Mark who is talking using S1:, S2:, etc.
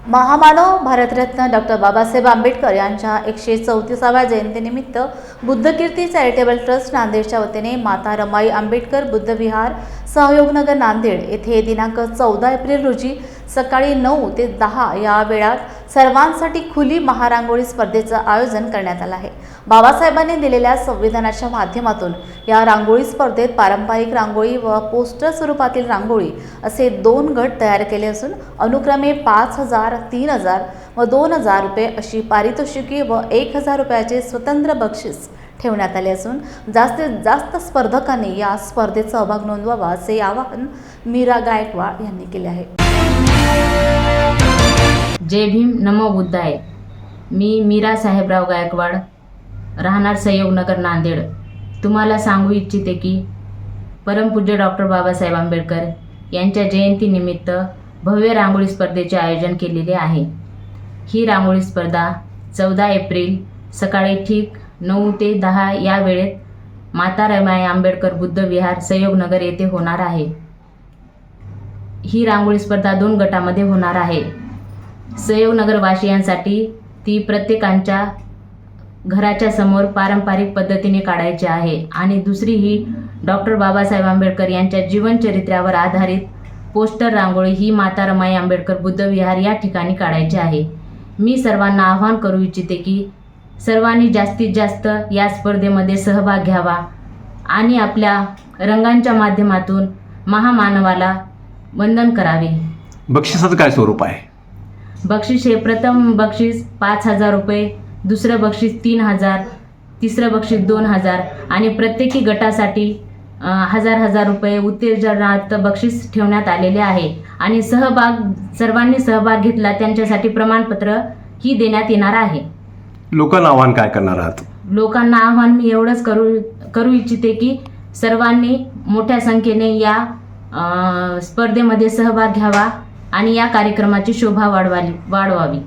S1: महामानव भारतरत्न डॉक्टर बाबासाहेब आंबेडकर यांच्या एकशे चौतीसाव्या जयंतीनिमित्त बुद्धकीर्ती चॅरिटेबल ट्रस्ट नांदेडच्या वतीने माता रमाई आंबेडकर बुद्ध विहार सहयोगनगर नांदेड येथे दिनांक चौदा एप्रिल रोजी सकाळी नऊ ते दहा या वेळात सर्वांसाठी खुली महारांगोळी स्पर्धेचं आयोजन करण्यात आलं आहे. बाबासाहेबांनी दिलेल्या संविधानाच्या माध्यमातून या रांगोळी स्पर्धेत पारंपरिक रांगोळी व पोस्टर स्वरूपातील रांगोळी असे दोन गट तयार केले असून अनुक्रमे पाच हजार तीन हजार व दोन हजार रुपये अशी पारितोषिके व एक हजार रुपयाचे स्वतंत्र बक्षीस ठेवण्यात आले असून जास्तीत जास्त स्पर्धकांनी या स्पर्धेत सहभाग नोंदवावा असे आवाहन मीरा गायकवाड यांनी केले आहे.
S2: जय भीम नमो बुद्धाय. मी मीरा साहेबराव गायकवाड राहणार संयोगनगर नांदेड. तुम्हाला सांगू इच्छिते की परमपूज्य डॉक्टर बाबासाहेब आंबेडकर यांच्या जयंतीनिमित्त भव्य रांगोळी स्पर्धेचे आयोजन केलेले आहे. ही रांगोळी स्पर्धा चौदा एप्रिल सकाळी ठीक नऊ ते दहा या वेळेत माता रमाई आंबेडकर बुद्ध विहार संयोगनगर येथे होणार आहे. ही रांगोळी स्पर्धा दोन गटामध्ये होणार आहे. संयोगनगरवासियांसाठी ती प्रत्येकांच्या घराच्या समोर पारंपरिक पद्धतीने काढायची आहे आणि दुसरी ही डॉक्टर बाबासाहेब आंबेडकर यांच्या जीवनचरित्र्यावर आधारित पोस्टर रांगोळी ही माता रमाई आंबेडकर बुद्ध विहार या ठिकाणी काढायची आहे. मी सर्वांना आवाहन करू इच्छिते की सर्वांनी जास्तीत जास्त या स्पर्धेमध्ये सहभाग घ्यावा आणि आपल्या रंगांच्या माध्यमातून महामानवाला वंदन करावे.
S3: बक्षिसाचं काय स्वरूप आहे?
S2: बक्षीस हे प्रथम बक्षीस पाच हजार रुपये दुसरं बक्षीस तीन हजार तिसरं बक्षीस दोन हजार आणि प्रत्येकी गटासाठी हजार हजार रुपये उत्तेजनार्थ बक्षीस ठेवण्यात आलेले आहे. आणि सहभाग सर्वांनी सहभाग घेतला त्यांच्यासाठी प्रमाणपत्र ही देण्यात येणार आहे.
S3: लोकांना आव्हान काय करणार आहात?
S2: लोकांना आव्हान मी एवढंच करू करू इच्छिते की सर्वांनी मोठ्या संख्येने या अ, स्पर्धेमध्ये सहभाग घ्यावा आणि या कार्यक्रमाची शोभा वाढवाली वाढवावी.